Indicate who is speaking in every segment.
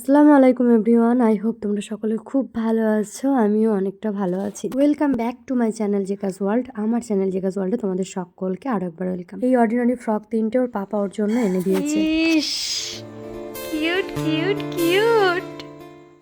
Speaker 1: আসসালামু আলাইকুম everyone, I hope তোমরা সকলে খুব ভালো আছো, আমিও অনেকটা ভালো আছি। Welcome back to my channel Jhakaas world আমার চ্যানেল জেকাস ওয়ার্ল্ডে তোমাদের সকলকে আরও একবার ওয়েলকাম এই অর্ডিনারি ফ্রক তিনটে ওর পাপা ওর জন্য এনে দিয়েছি।
Speaker 2: কিউট কিউট কিউট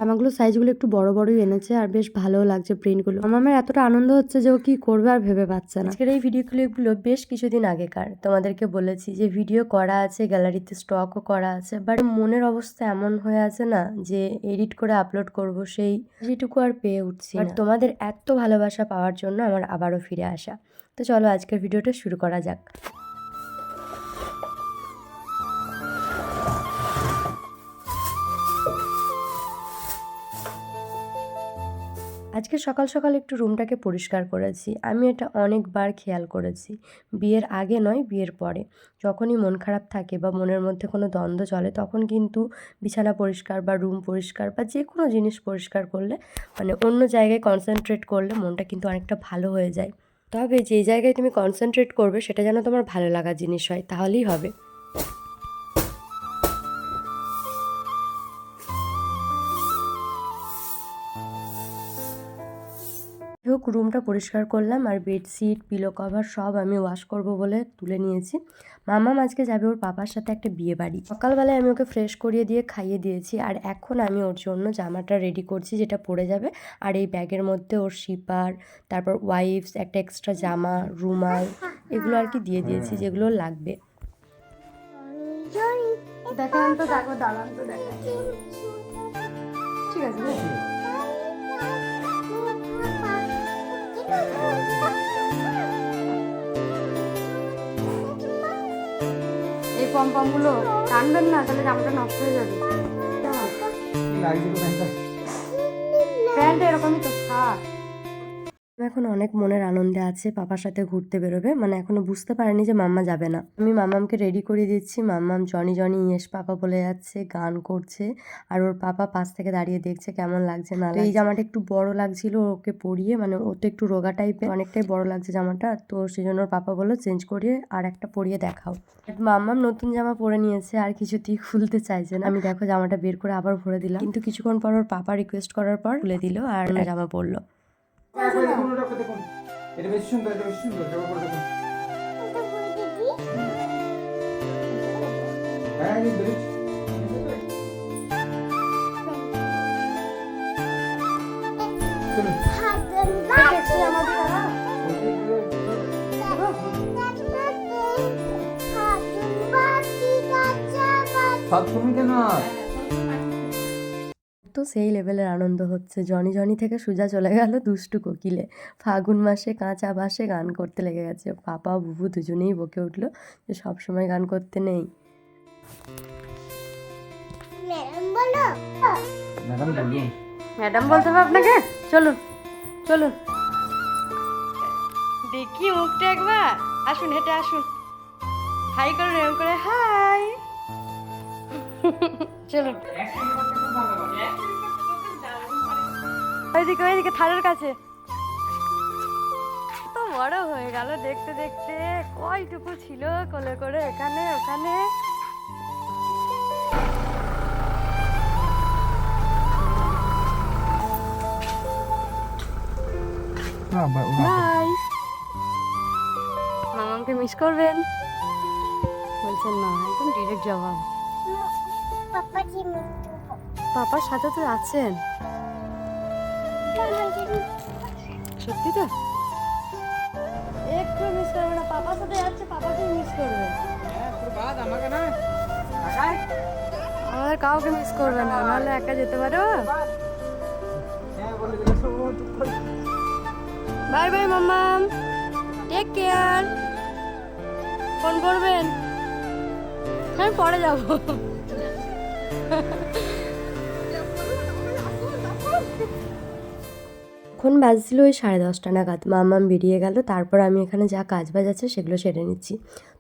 Speaker 1: জামাগুলো সাইজগুলো একটু বড় বড়ই এনেছে আর বেশ ভালোও লাগছে প্রিন্টগুলো আমার এতটা আনন্দ হচ্ছে যে ও কি করবে আর ভেবে পাচ্ছে না। আজকের এই ভিডিও ক্লিপগুলো বেশ কিছুদিন আগেকার। তোমাদেরকে বলেছি যে ভিডিও করা আছে গ্যালারিতে স্টকও করা আছে বাট মনের অবস্থা এমন হয়ে আছে না যে এডিট করে আপলোড করব সেই যেটুকু আর পেয়ে উঠছি আর তোমাদের এত ভালোবাসা পাওয়ার জন্য আমার আবারও ফিরে আসা। তো চলো আজকের ভিডিওটা শুরু করা যাক। আজকে সকাল সকাল একটু রুমটাকে পরিষ্কার করেছি। আমি এটা অনেকবার খেয়াল করেছি। বিয়ের আগে নয়, বিয়ের পরে। যখনই মন খারাপ থাকে বা মনের মধ্যে কোনো দ্বন্দ্ব চলে, তখন কিন্তু বিছানা পরিষ্কার বা রুম পরিষ্কার বা যে কোনো জিনিস পরিষ্কার করলে মানে অন্য জায়গায় কনসেন্ট্রেট করলে মনটা কিন্তু অনেকটা ভালো হয়ে যায়। তবে যে জায়গায় তুমি কনসেন্ট্রেট করবে, সেটা যেন তোমার ভালো লাগা জিনিস হয়, তাহলেই হবে। রুমটা পরিষ্কার করলাম আর বেডশিট পিলো কভার সব আমি ওয়াশ করব বলে তুলে নিয়েছি। মামা আজকে যাবে ওর পাপার সাথে একটা বিয়ে বাড়ি। সকালবেলায় আমি ওকে ফ্রেশ করিয়ে দিয়ে খাইয়ে দিয়েছি আর এখন আমি ওর জন্য জামাটা রেডি করছি যেটা পরে যাবে। আর এই ব্যাগের মধ্যে ওর শিপার তারপর ওয়াইফস একটা এক্সট্রা জামা রুমাল এগুলো আর কি দিয়ে দিয়েছি যেগুলো লাগবে। দেখান তো দেখো দাঁড়ান তো দেখান ঠিক আছে। এই পম্পমগুলো টানবেন না তাহলে জামাটা নষ্ট হয়ে যাবে। প্যান্ট এরকমই তো থাক এখন অনেক মনের আনন্দে আছে, পাপার সাথে ঘুরতে বেরোবে। মানে এখনও বুঝতে পারেনি যে মাম্মা যাবে না। আমি মাম্মামকে রেডি করে দিচ্ছি। মাম্মাম জনি জনি, ইয়েস পাপা বলে যাচ্ছে, গান করছে। আর ওর পাপা পাশ থেকে দাঁড়িয়ে দেখছে কেমন লাগছে, না এই জামাটা একটু বড় লাগছিল ওকে পরিয়ে মানে ও তো একটু রোগা টাইপের অনেকটাই বড় লাগছে জামাটা। তো সেই জন্য ওর পাপা বলল, চেঞ্জ করিয়ে আর একটা পরিয়ে দেখাও। মাম্মাম নতুন জামা পরে নিয়েছে, আর কিছুতেই খুলতে চাইছে না। আমি দেখো জামাটা বের করে আবার ভরে দিলাম। কিন্তু কিছুক্ষণ পর ওর পাপা রিকোয়েস্ট করার পর খুলে দিল আর জামা পরলো।
Speaker 3: দেখুন দেখুন। ওটা দেখুন। এটা বেশি সুন্দর এটা বেশি করে দেখুন। হ্যাঁ
Speaker 1: তো সেই লেভেলের আনন্দ হচ্ছে। জনি জনি থেকে সুজা চলে গেল দুষ্টু কোকিলে। ফাগুন মাসে কাঁচা বাসে গান করতে লেগে গেছে। পাপা বুবু দুজনেই বকে উঠল যে সব সময় গান করতে নেই।
Speaker 3: ম্যাডাম
Speaker 1: ম্যাডাম বলতে হবে আপনাকে? চলুন চলুন।
Speaker 2: দেখি মুখটা একবার। আসুন হেঁটে আসুন। হাই করুন এরকম করে হাই। চলুন। ওইদিকে ওইদিকে থালের কাছে। তো বড় হয়ে গেল দেখতে দেখতে। কয়টুকু ছিল কোলে করে এখানে ওখানে। মামাকে মিস করবেন? বলছেন না একদম ডিরেক্ট জবাব। পাপার সাথে তো আছেন। সত্যি তো? একটু মিস করবে না পাপার সাথে যাচ্ছে পাপাকে মিস করবে। আমাদের কাউকে মিস করবে না নাহলে একা যেতে পারো বাই বাই মাম্মাম টেক কেয়ার ফোন করবেন। আমি পরে যাব। এখন বাজছিল ওই সাড়ে দশটা নাগাদ। মামাম বেরিয়ে গেল, তারপর আমি এখানে যা কাজ বাজ আছে সেগুলো সেরে নিচ্ছি।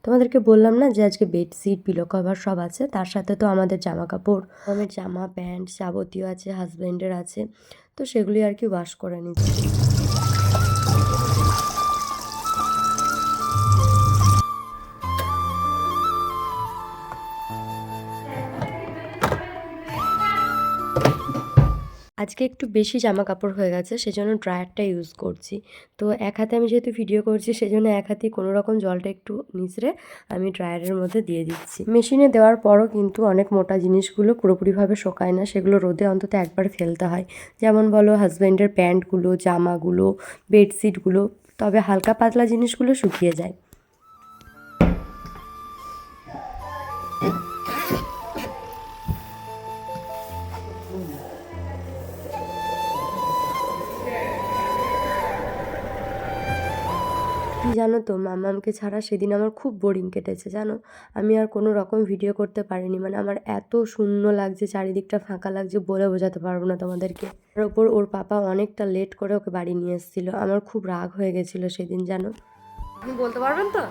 Speaker 2: তোমাদেরকে বললাম না যে আজকে বেডশিট পিলো কভার সব আছে? তার সাথে তো আমাদের জামা কাপড় আমার জামা প্যান্ট যাবতীয় আছে হাজব্যান্ডের আছে, তো সেগুলি আর কি ওয়াশ করে নিচ্ছি।
Speaker 1: আজকে একটু বেশি জামা কাপড় হয়ে গেছে, সেজন্য ড্রায়ারটা ইউজ করছি। তো এক হাতে আমি যেহেতু ভিডিও করছি, সেজন্য এক হাতে কোনো রকম জলটা একটু নিচড়ে আমি ড্রায়ারের মধ্যে দিয়ে দিচ্ছি। মেশিনে দেওয়ার পরও কিন্তু অনেক মোটা জিনিসগুলো পুরোপুরিভাবে শোকায় না, সেগুলো রোদে অন্তত একবার ফেলতে হয়। যেমন বলো হাজব্যান্ডের প্যান্টগুলো, জামাগুলো বেডশিটগুলো তবে হালকা পাতলা জিনিসগুলো শুকিয়ে যায়। জানো তো মামামকে ছাড়া সেদিন আমার খুব বোরিং কেটেছে জানো? আমি আর কোনো রকম ভিডিও করতে পারিনি মানে আমার এত শূন্য লাগছে চারিদিকটা ফাঁকা লাগছে বলে বোঝাতে পারব না তোমাদেরকে। তার ওপর ওর পাপা অনেকটা লেট করে ওকে বাড়ি নিয়ে এসেছিল আমার খুব রাগ হয়ে গেছিল সেদিন জানো?
Speaker 2: আপনি বলতে পারবেন তো?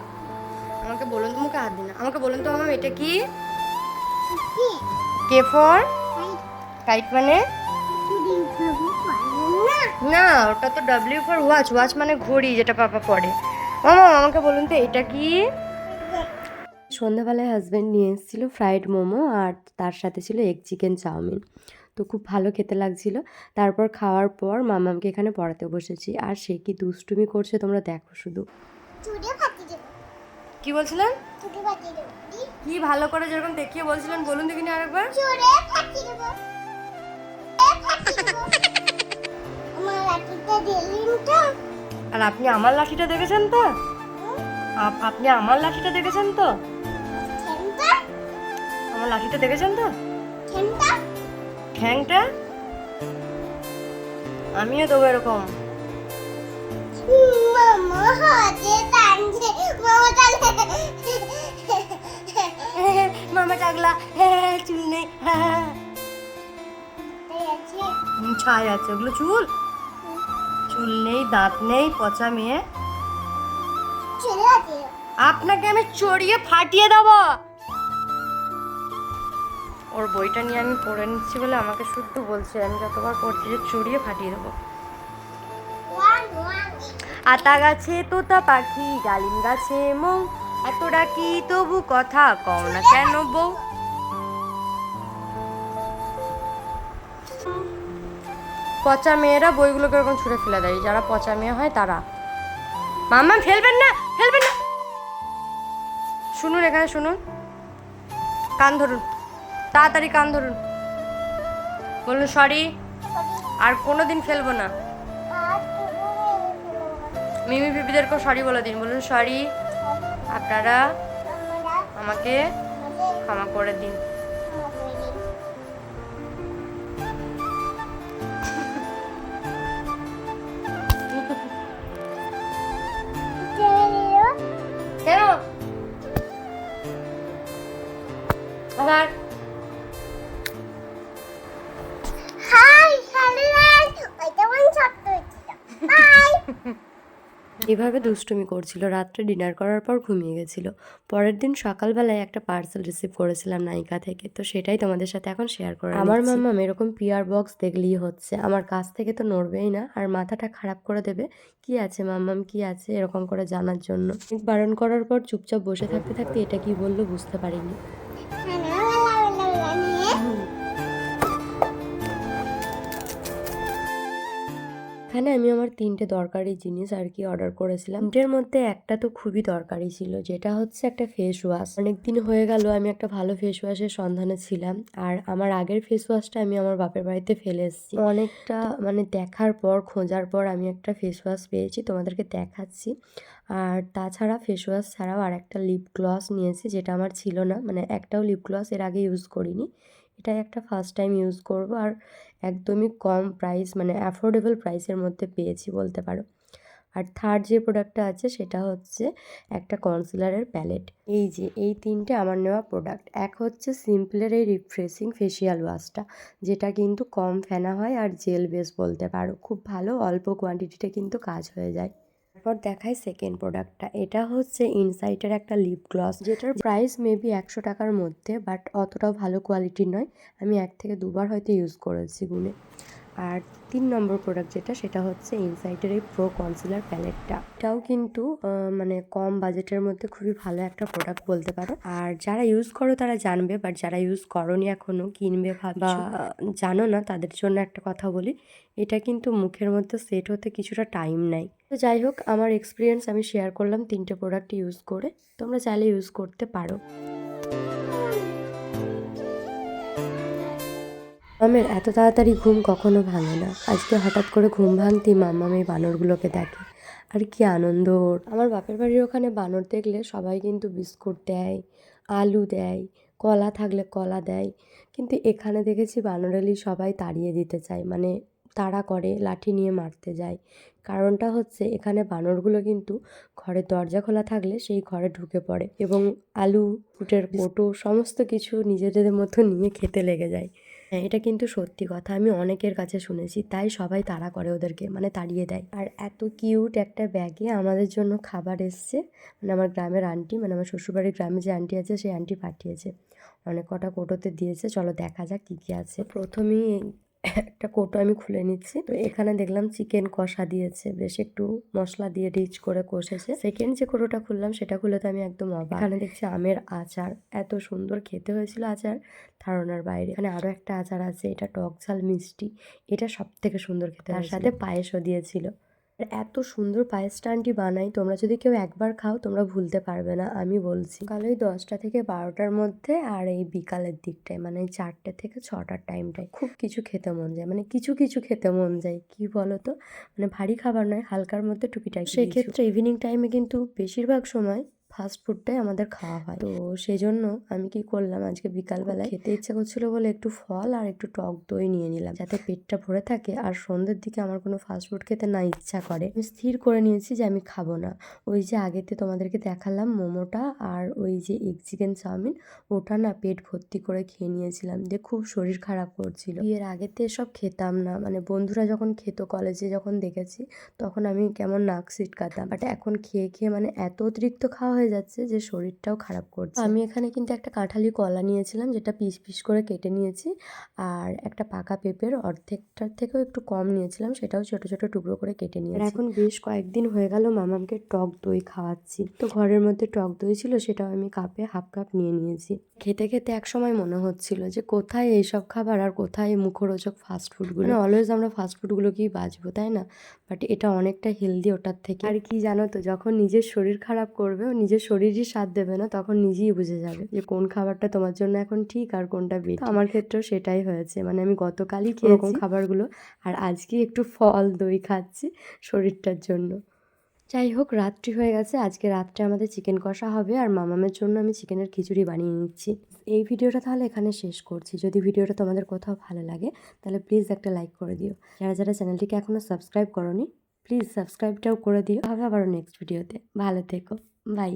Speaker 2: আমাকে বলুন তো মুখে হাত দিন আমাকে বলুন তো মামাম এটা কি? কে? ফর কাইট মানে? না ওটা তো ডাব্লিউ ফর ওয়াচ ওয়াচ মানে ঘড়ি যেটা পাপা পড়ে মামা আমাকে বলুন তো এটা কি?
Speaker 1: সন্ধ্যাবেলায় হাজব্যান্ড নিয়ে এসেছিল ফ্রাইড মোমো আর তার সাথে ছিল এগ চিকেন চাউমিন। তো খুব ভালো খেতে লাগছিল। তারপর খাওয়ার পর মামামকে এখানে পড়াতে বসেছি। আর সে কি দুষ্টুমি করছে তোমরা দেখো শুধু।
Speaker 2: কি বলছিলেন? কি? ভালো করে যেরকম দেখিয়ে বলছিলেন বলুন দেখিনি আরেকবার।
Speaker 4: আমার
Speaker 2: আর আপনি আমার লাঠিটা দেখেছেন তো? আপ- আপনি আমার লাঠিটা দেখেছেন তো? আমার লাঠিটা দেখেছেন তো? ঠ্যাংটা? আমিও দেবো এরকম।
Speaker 4: মামা
Speaker 2: টাকলা। চুল নেই। ছাই আছে। ওগুলো চুল? চুল নেই দাঁত নেই পচা মেয়ে। আপনাকে আমি চড়িয়ে ফাটিয়ে দেবো। ওর বইটা নিয়ে আমি পড়ে নিচ্ছি বলে আমাকে শুদ্ধ বলছে। আমি যতবার পড়ছি যে চড়িয়ে ফাটিয়ে দেবো। আতা গাছে তোতা পাখি ডালিম গাছে মৌ। এত ডাকি তবু কথা কও না কেন বউ? পচা মেয়েরা বইগুলোকে এরকম ছুঁড়ে ফেলে দেয়, যারা পচা মেয়ে হয় তারা। মাম্মা ফেলবেন না ফেলবেন না। শুনুন এখানে, শুনুন। কান ধরুন, তাড়াতাড়ি কান ধরুন। বলুন সরি আর কোনো দিন ফেলব না। মিমি পিপিদেরকেও সরি বলে দিন। বলুন সরি আপনারা আমাকে ক্ষমা করে দিন।
Speaker 1: এভাবে দুষ্টুমি করছিল রাত্রে ডিনার করার পর ঘুমিয়ে গেছিল। পরের দিন সকালবেলায় একটা পার্সেল রিসিভ করেছিলাম নায়িকা থেকে তো সেটাই তোমাদের সাথে এখন শেয়ার করে আমার মাম্মাম এরকম পিয়ার বক্স দেখলেই হচ্ছে আমার কাছ থেকে তো নড়বেই না আর মাথাটা খারাপ করে দেবে। কি আছে মাম্মাম কি আছে এরকম করে জানার জন্য। বারণ করার পর চুপচাপ বসে থাকতে থাকতে এটা কি বলল বুঝতে পারিনি। এখানে আমি আমার তিনটে দরকারি জিনিস আর কি অর্ডার করেছিলাম। তিনটের মধ্যে একটা তো খুবই দরকারি ছিল, যেটা হচ্ছে একটা ফেস ওয়াশ অনেক দিন হয়ে গেল, আমি একটা ভালো ফেস ওয়াশের সন্ধানে ছিলাম আর আমার আগের ফেস ওয়াশটা আমি আমার বাপের বাড়িতে ফেলে এসেছি। অনেকটা মানে দেখার পর, খোঁজার পর আমি একটা ফেস ওয়াশ পেয়েছি, তোমাদেরকে দেখাচ্ছি। আর তাছাড়া ফেস ওয়াশ ছাড়াও আর একটা লিপ গ্লস নিয়েছি, যেটা আমার ছিল না। মানে একটাও লিপ গ্লস এর আগে ইউজ করিনি। এটাই একটা ফার্স্ট টাইম ইউজ করব। আর একদমই কম প্রাইস মানে অ্যাফোর্ডেবল প্রাইসের মধ্যে পেয়েছি বলতে পারো। আর থার্ড যে প্রোডাক্টটা আছে, সেটা হচ্ছে একটা কনসিলারের প্যালেট এই যে, এই তিনটে আমার নেওয়া প্রোডাক্ট এক হচ্ছে সিম্পলের এই রিফ্রেশিং ফেসিয়াল ওয়াশটা যেটা কিন্তু কম ফেনা হয় আর জেল বেস বলতে পারো। খুব ভালো, অল্প কোয়ান্টিটিতে কিন্তু কাজ হয়ে যায়। তারপর দেখাই সেকেন্ড প্রোডাক্টটা এটা হচ্ছে ইনসাইটের একটা লিপ গ্লস যেটার প্রাইস মেবি একশো টাকার মধ্যে বাট অতটাও ভালো কোয়ালিটির নয়। আমি এক থেকে দুবার হয়তো ইউজ করেছি গুনে। আর তিন নম্বর প্রোডাক্ট যেটা সেটা হচ্ছে ইনসাইটের এই প্রো কনসিলার প্যালেটটা এটাও কিন্তু মানে কম বাজেটের মধ্যে খুবই ভালো একটা প্রোডাক্ট বলতে পারো। আর যারা ইউজ করো তারা জানবে বাট যারা ইউজ করনি এখনও কিনবে বা জানো না তাদের জন্য একটা কথা বলি এটা কিন্তু মুখের মধ্যে সেট হতে কিছুটা টাইম নেয়। তো যাই হোক আমার এক্সপিরিয়েন্স আমি শেয়ার করলাম তিনটে প্রোডাক্ট ইউজ করে তোমরা চাইলে ইউজ করতে পারো। মামের এত তাড়াতাড়ি ঘুম কখনো ভাঙে না। আজকে হঠাৎ করে ঘুম ভাঙতেই মাম্মাম এই বানরগুলোকে দেখে। আর কি আনন্দ ওর। আমার বাপের বাড়ির ওখানে বানর দেখলে সবাই কিন্তু বিস্কুট দেয়, আলু দেয়, কলা থাকলে কলা দেয়। কিন্তু এখানে দেখেছি বানরেলি সবাই তাড়িয়ে দিতে চায় মানে তাড়া করে, লাঠি নিয়ে মারতে যায়। কারণটা হচ্ছে এখানে বানরগুলো কিন্তু ঘরের দরজা খোলা থাকলে সেই ঘরে ঢুকে পড়ে এবং আলু ফুটের কোটো সমস্ত কিছু নিজেদের মতো নিয়ে খেতে লেগে যায়। হ্যাঁ এটা কিন্তু সত্যি কথা। আমি অনেকের কাছে শুনেছি, তাই সবাই তাড়া করে ওদেরকে মানে তাড়িয়ে দেয়। আর এত কিউট একটা ব্যাগে আমাদের জন্য খাবার এসছে। মানে আমার গ্রামের আন্টি মানে আমার শ্বশুরবাড়ির গ্রামে যে আন্টি আছে সেই আন্টি পাঠিয়েছে। অনেক কটা কোটোতে দিয়েছে। চলো দেখা যাক কী কী আছে। প্রথমেই একটা কৌটো আমি খুলে নিচ্ছি। তো এখানে দেখলাম চিকেন কষা দিয়েছে, বেশ একটু মশলা দিয়ে রিচ করে কষেছে। সেকেন্ড যে কৌটোটা খুললাম, সেটা খুলে তো আমি একদম অবাক। এখানে দেখছি আমের আচার, এত সুন্দর খেতে হয়েছিল আচার ধারণার বাইরে। এখানে আরও একটা আচার আছে, এটা টক ঝাল মিষ্টি, এটা সব থেকে সুন্দর খেতে তার সাথে পায়েসও দিয়েছিল। এত সুন্দর পায়েসটা আন্টি বানাই তোমরা যদি কেউ একবার খাও তোমরা ভুলতে পারবে না আমি বলছি। কাল ওই দশটা থেকে বারোটার মধ্যে আর এই বিকালের দিকটায় মানে চারটে থেকে ছটার টাইমটায় খুব কিছু খেতে মন যায় মানে কিছু কিছু খেতে মন যায় কি বলো তো মানে ভারী খাবার নয় হালকার মধ্যে টুকিটাকি সেক্ষেত্রে ইভিনিং টাইমে কিন্তু বেশিরভাগ সময় ফাস্ট ফুডটাই আমাদের খাওয়া হয়। তো সেই জন্য আমি কি করলাম, আজকে বিকালবেলায় খেতে ইচ্ছা করছিল বলে একটু ফল আর একটু টক দই নিয়ে নিলাম। যাতে পেটটা ভরে থাকে আর সন্ধ্যের দিকে আমার কোনো ফাস্ট ফুড খেতে না ইচ্ছা করে। আমি স্থির করে নিয়েছি যে আমি খাব না। ওই যে আগেতে তোমাদেরকে দেখালাম মোমোটা আর ওই যে এগ চিকেন চাউমিন, ওটা না পেট ভর্তি করে খেয়ে নিয়েছিলাম যে খুব শরীর খারাপ করছিল। বিয়ের আগেতে এসব খেতাম না। মানে বন্ধুরা যখন খেত কলেজে যখন দেখেছি, তখন আমি কেমন নাক সিট সিটকাতাম বাট এখন খেয়ে খেয়ে মানে এত অতিরিক্ত খাওয়া হয়ে যাচ্ছে যে শরীরটাও খারাপ করছে। আমি এখানে কিন্তু একটা কাঁঠালি কলা নিয়েছিলাম যেটা পিস পিস করে কেটে নিয়েছি আর একটা পাকা পেঁপের অর্ধেকটার থেকেও একটু কম নিয়েছিলাম সেটাও ছোট ছোট টুকরো করে কেটে নিয়েছি। এখন বেশ কয়েকদিন হয়ে গেল মামামকে টক দই খাওয়াচ্ছি। তো ঘরের মধ্যে টক দই ছিল সেটাও আমি কাপে হাফ কাপ নিয়ে নিয়েছি। খেতে খেতে এক সময় মনে হচ্ছিল যে কোথায় এইসব খাবার আর কোথায় এই মুখরোচক ফাস্ট ফুডগুলো মানে অলওয়েজ আমরা ফাস্ট ফুডগুলোকেই বাঁচবো তাই না? বাট এটা অনেকটা হেলদি ওটার থেকে। আর কি জানো তো যখন নিজের শরীর খারাপ করবে ও নিজের শরীরই সাথ দেবে না তখন নিজেই বুঝে যাবে যে কোন খাবারটা তোমার জন্য এখন ঠিক আর কোনটা বেট আমার ক্ষেত্রেও সেটাই হয়েছে। মানে আমি গতকালই খেয়েছি খাবারগুলো আর আজকে একটু ফল দই খাচ্ছি শরীরটার জন্য। যাই হোক রাত্রি হয়ে গেছে। আজকে রাত্রে আমাদের চিকেন কষা হবে আর মামামের জন্য আমি চিকেনের খিচুড়ি বানিয়ে নিচ্ছি। এই ভিডিওটা তাহলে এখানে শেষ করছি। যদি ভিডিওটা তোমাদের কোথাও ভালো লাগে তাহলে প্লিজ একটা লাইক করে দিও। যারা যারা চ্যানেলটিকে এখনও সাবস্ক্রাইব করনি প্লিজ সাবস্ক্রাইবটাও করে দিও। হবে আবারও নেক্সট ভিডিওতে ভালো থেকো। বাই